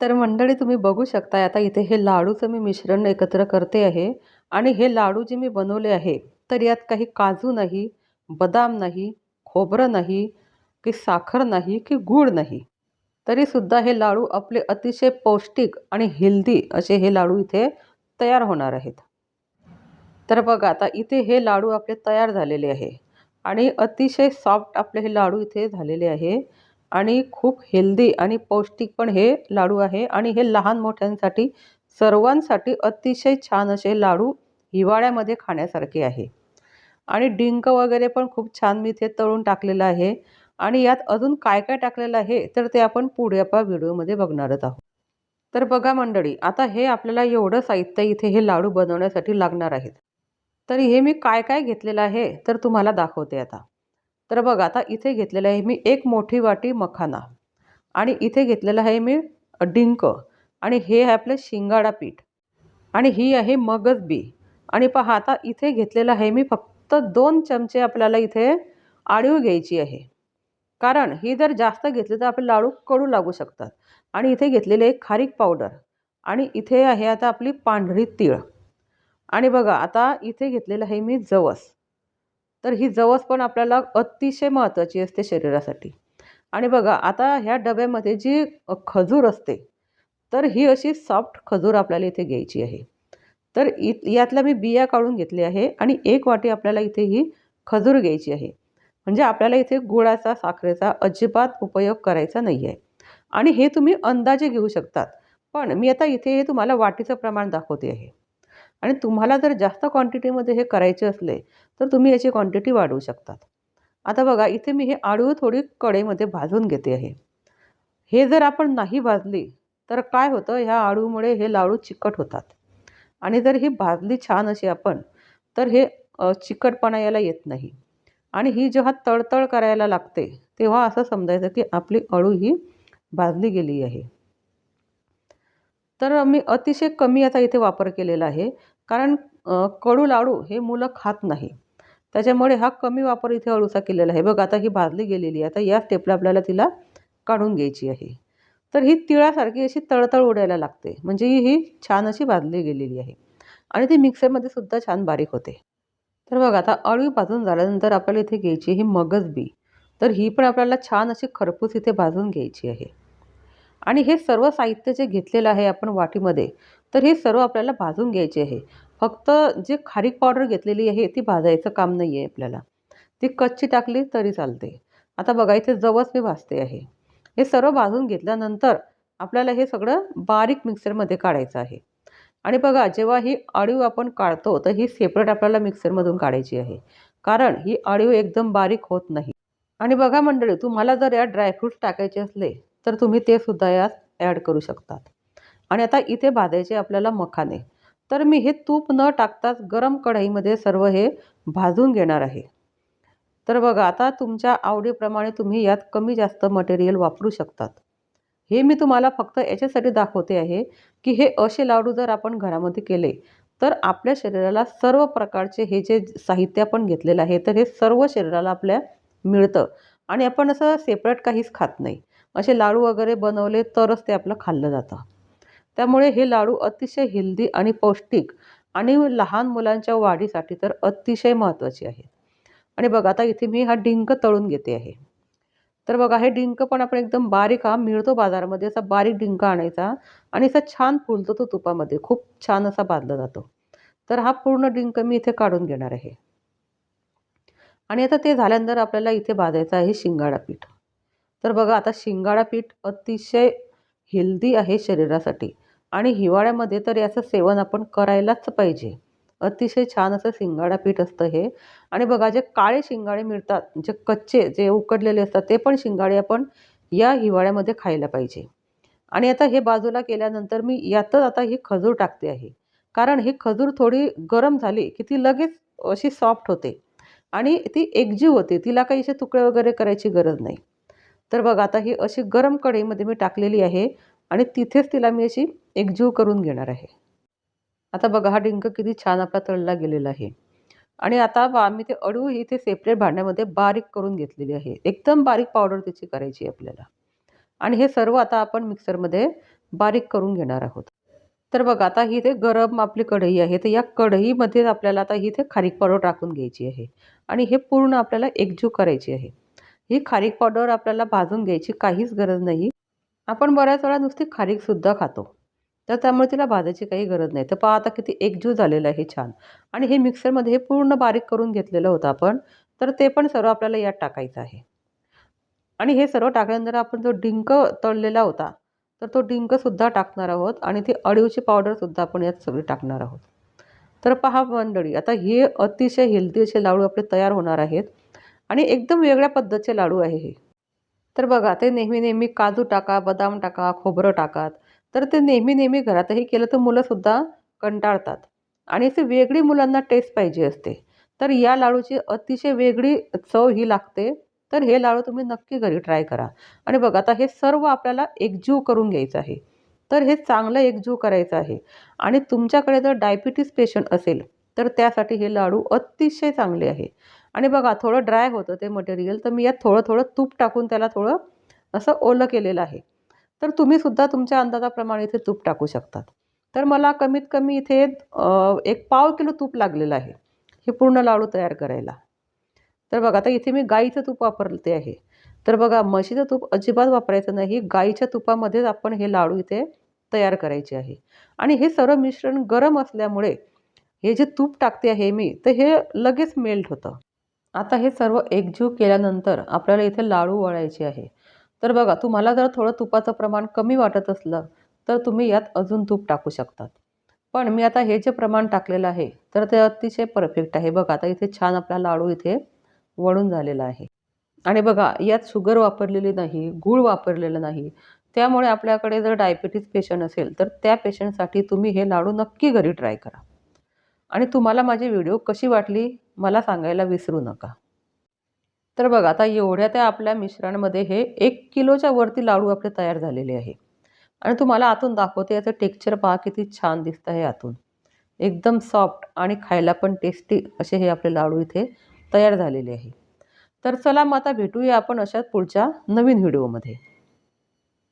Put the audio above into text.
तर मंडळी तुम्ही बघू शकता आता इथे हे लाडूचं मी मिश्रण एकत्र करते आहे. आणि हे लाडू जे मी बनवले आहे तर यात काही काजू नाही बदाम नाही खोबरं नाही की साखर नाही की गूळ नाही. तरीसुद्धा हे लाडू आपले अतिशय पौष्टिक आणि हेल्दी असे हे लाडू इथे तयार होणार आहेत. तर बघा आता इथे हे लाडू आपले तयार झालेले आहे. आणि अतिशय सॉफ्ट आपले हे लाडू इथे झालेले आहे. आणि खूप हेल्दी आणि पौष्टिक पण हे लाडू आहे. आणि हे लहान मोठ्यांसाठी सर्वांसाठी अतिशय छान असे लाडू हिवाळ्यामध्ये खाण्यासारखे आहे. आणि डिंक वगैरे पण खूप छान मी इथे तळून टाकलेलं आहे. आणि यात अजून काय काय टाकलेलं आहे तर ते आपण पुढे आपल्या व्हिडिओमध्ये बघणारच आहोत. तर बघा मंडळी आता हे आपल्याला एवढं साहित्य इथे हे लाडू बनवण्यासाठी लागणार आहेत. तर हे मी काय काय घेतलेलं आहे तर तुम्हाला दाखवते आता. तर बघा आता इथे घेतलेलं आहे मी एक मोठी वाटी मखाना आणि इथे घेतलेलं आहे मी डिंक आणि हे आहे आपलं शिंगाडा पीठ आणि ही आहे मगज बी. आणि पहा आता इथे घेतलेलं आहे मी फक्त दोन चमचे आपल्याला इथे आळीव घ्यायची आहे. कारण ही जर जास्त घेतली तर आपले लाडू कडू लागू शकतात. आणि इथे घेतलेले आहे खारीक पावडर आणि इथे आहे आता आपली पांढरी तीळ. आणि बघा आता इथे घेतलेलं आहे मी जवस. तर ही जवस पण आपल्याला अतिशय महत्त्वाची असते शरीरासाठी. आणि बघा आता ह्या डब्यामध्ये जी खजूर असते तर ही अशी सॉफ्ट खजूर आपल्याला इथे घ्यायची आहे. तर इ यातल्या मी बिया काढून घेतली आहे आणि एक वाटी आपल्याला इथे ही खजूर घ्यायची आहे. म्हणजे आपल्याला इथे गुळाचा साखरेचा अजिबात उपयोग करायचा नाही आहे आणि हे तुम्ही अंदाजे घेऊ शकतात. पण मी आता इथे हे तुम्हाला वाटीचं प्रमाण दाखवते आहे. आणि तुम्हाला जर जास्त क्वांटिटीमध्ये हे करायचे असले तर तुम्ही याची क्वांटिटी वाढवू शकतात. आता बघा इथे मी हे आळू थोडी कडेमध्ये भाजून घेते आहे. हे जर आपण नाही भाजली तर काय होतं? ह्या आळूमुळे हे लाडू चिकट होतात. आणि जर ही भाजली छान अशी आपण तर हे चिकटपणा याला येत नाही. आणि ही जेव्हा तळतळ करायला लागते तेव्हा असं समजायचं की आपली अळू ही भाजली गेली आहे. तर मी अतिशय कमी आता इथे वापर केलेला आहे कारण कडू लाडू हे मुलं खात नाही. त्याच्यामुळे हा कमी वापर इथे अळूचा केलेला आहे. बघ आता ही भाजली गेलेली आहे. आता या स्टेपला आपल्याला तिला काढून घ्यायची आहे. तर ही तिळासारखी अशी तळतळ उडायला लागते. म्हणजे ही छान अशी भाजली गेलेली आहे. आणि ती मिक्सरमध्ये सुद्धा छान बारीक होते. तर बघा आता अळू भाजून झाल्यानंतर आपल्याला इथे घ्यायची ही मगज बी. तर ही पण आपल्याला छान अशी खरपूस इथे भाजून घ्यायची आहे. आणि हे सर्व साहित्य जे घेतलेलं आहे आपण वाटीमध्ये तर हे सर्व आपल्याला भाजून घ्यायचे आहे. फक्त जे खारीक पावडर घेतलेली आहे ती भाजायचं काम नाही आहे आपल्याला. ती कच्ची टाकली तरी चालते. आता बघा इथे जवस मी भाजते आहे. हे सर्व भाजून घेतल्यानंतर आपल्याला हे सगळं बारीक मिक्सरमध्ये काढायचं आहे. आणि बघा जेव्हा ही अळीव आपण काढतो तर ही सेपरेट आपल्याला मिक्सरमधून काढायची आहे. कारण ही अळीव एकदम बारीक होत नाही. आणि बघा मंडळी तुम्हाला जर यात ड्रायफ्रूट्स टाकायचे असले तर तुम्ही ते सुद्धा यात ॲड करू शकतात. आणि आता इथे भाजायचे आपल्याला मखाने. तर मी हे तूप न टाकताच गरम कढईमध्ये सर्व हे भाजून घेणार आहे. तर बघा आता तुमच्या आवडीप्रमाणे तुम्ही यात कमी जास्त मटेरियल वापरू शकतात. हे मी तुम्हाला फक्त याच्यासाठी दाखवते आहे की हे असे लाडू जर आपण घरामध्ये केले तर आपल्या शरीराला सर्व प्रकारचे हे जे साहित्य आपण घेतलेलं आहे तर हे सर्व शरीराला आपल्या मिळतं. आणि आपण असं सेपरेट काहीच खात नाही. असे लाडू वगैरे बनवले तरच ते आपलं खाल्लं जातं. त्यामुळे हे लाडू अतिशय हेल्दी आणि पौष्टिक आणि लहान मुलांच्या वाढीसाठी तर अतिशय महत्त्वाचे आहेत. आणि बघा आता इथे मी हा डिंक तळून घेते आहे. तर बघा हे डिंक पण आपण एकदम बारीक हा मिळतो बाजारामध्ये असा बारीक डिंक आणायचा आणि असा छान फुलतो तो तुपामध्ये खूप छान असा बांधला जातो. तर हा पूर्ण डिंक मी इथे काढून घेणार आहे. आणि आता ते झाल्यानंतर आपल्याला इथे भाजायचं आहे शिंगाडा पीठ. तर बघा आता शिंगाडा पीठ अतिशय हेल्दी आहे शरीरासाठी. आणि हिवाळ्यामध्ये तर याचं सेवन आपण करायलाच पाहिजे. अतिशय छान असं शिंगाडा पीठ असतं हे. आणि बघा जे काळे शिंगाडे मिळतात जे कच्चे जे उकडलेले असतात ते पण शिंगाडे आपण या हिवाळ्यामध्ये खायला पाहिजे. आणि आता हे बाजूला केल्यानंतर मी यातच आता ही खजूर टाकते आहे. कारण ही खजूर थोडी गरम झाली की ती लगेच अशी सॉफ्ट होते. आणि ती एकजीव होते तिला काही असे तुकडे वगैरे करायची गरज नाही. तर बघा आता ही अशी गरम कढईमध्ये मी टाकलेली आहे. आणि तिथेच तिला मी अशी एकजीव करून घेणार आहे. आता बघा हा डिंक किती छान आपला तळला गेलेला आहे. आणि आता आम्ही ते अडू इथे सेपरेट भांड्यामध्ये बारीक करून घेतलेली आहे. एकदम बारीक पावडर त्याची करायची आपल्याला. आणि हे सर्व आता आपण मिक्सरमध्ये बारीक करून घेणार आहोत. तर बघा आता ही ते गरम आपली कढई आहे. तर या कढईमध्ये आपल्याला आता ही ते खारीक पावडर टाकून घ्यायची आहे. आणि हे पूर्ण आपल्याला एकजीव करायची आहे. ही खारीक पावडर आपल्याला भाजून घ्यायची काहीच गरज नाही. आपण बऱ्याच वेळा नुसती खारीकसुद्धा खातो. तर त्यामुळे तिला भाजायची काही गरज नाही. तर पहा आता किती एकजीव झालेलं आहे छान. आणि हे मिक्सरमध्ये हे पूर्ण बारीक करून घेतलेलं होतं आपण. तर ते पण सर्व आपल्याला यात टाकायचं आहे. आणि हे सर्व टाकल्यानंतर आपण जो डिंक तळलेला होता तर तो डिंकसुद्धा टाकणार आहोत आणि ती अळीवची पावडरसुद्धा आपण यात सगळी टाकणार आहोत. तर पहा मंडळी आता हे अतिशय हेल्दी असे लाडू आपले तयार होणार आहेत. आणि एकदम वेगळ्या पद्धतीचे लाडू आहे हे. तर बघा ते नेहमी नेहमी काजू टाका बदाम टाका खोबरं टाकात. तर ते नेहमी नेहमी घरातही केलं तर मुलंसुद्धा कंटाळतात. आणि अशी वेगळी मुलांना टेस्ट पाहिजे असते. तर या लाडूची अतिशय वेगळी चव ही लागते. तर हे लाडू तुम्ही नक्की घरी ट्राय करा. आणि बघा आता हे सर्व आपल्याला एकजीव करून घ्यायचं आहे. तर हे चांगलं एकजीव करायचं आहे. आणि तुमच्याकडे जर डायबिटीस पेशंट असेल तर त्यासाठी हे लाडू अतिशय चांगले आहे. आणि बघा थोडं ड्राय होतं ते मटेरियल तर मी यात थोडं थोडं तूप टाकून त्याला थोडं असं ओलं केलेलं आहे. तर तुम्हीसुद्धा तुमच्या अंदाजाप्रमाणे इथे तूप टाकू शकतात. तर मला कमीत कमी इथे एक पाव किलो तूप लागलेलं आहे. हे पूर्ण लाडू तयार करायला. तर बघा आता इथे मी गाईचं तूप वापरते आहे. तर बघा म्हशीचं तूप अजिबात वापरायचं नाही. गाईच्या तुपामध्येच आपण हे लाडू इथे तयार करायचे आहे. आणि हे सर्व मिश्रण गरम असल्यामुळे हे जे तूप टाकते आहे मी तर हे लगेच मेल्ट होतं. आता हे सर्व एकजीव केल्यानंतर आपल्याला इथे लाडू वळायचे आहे. तर बघा तुम्हाला जर थोडं तुपाचं प्रमाण कमी वाटत असलं तर तुम्ही यात अजून तूप टाकू शकतात. पण मी आता हे जे प्रमाण टाकलेलं आहे तर ते अतिशय परफेक्ट आहे. बघा आता इथे छान आपला लाडू इथे वळून झालेला आहे. आणि बघा यात शुगर वापरलेली नाही गूळ वापरलेलं नाही. त्यामुळे आपल्याकडे जर डायबिटीज पेशंट असेल तर त्या पेशंटसाठी तुम्ही हे लाडू नक्की घरी ट्राय करा. आणि तुम्हाला माझी व्हिडिओ कशी वाटली मला सांगायला विसरू नका. तर बघा आता एवढ्या त्या आपल्या मिश्रणामध्ये हे एक किलोच्या वरती लाडू आपले तयार झालेले आहे. आणि तुम्हाला आतून दाखवते याचं टेक्स्चर पहा किती छान दिसतं आहे आतून. एकदम सॉफ्ट आणि खायला पण टेस्टी असे हे आपले लाडू इथे तयार झालेले आहे. तर चला मग आता भेटूया आपण अशाच पुढच्या नवीन व्हिडिओमध्ये.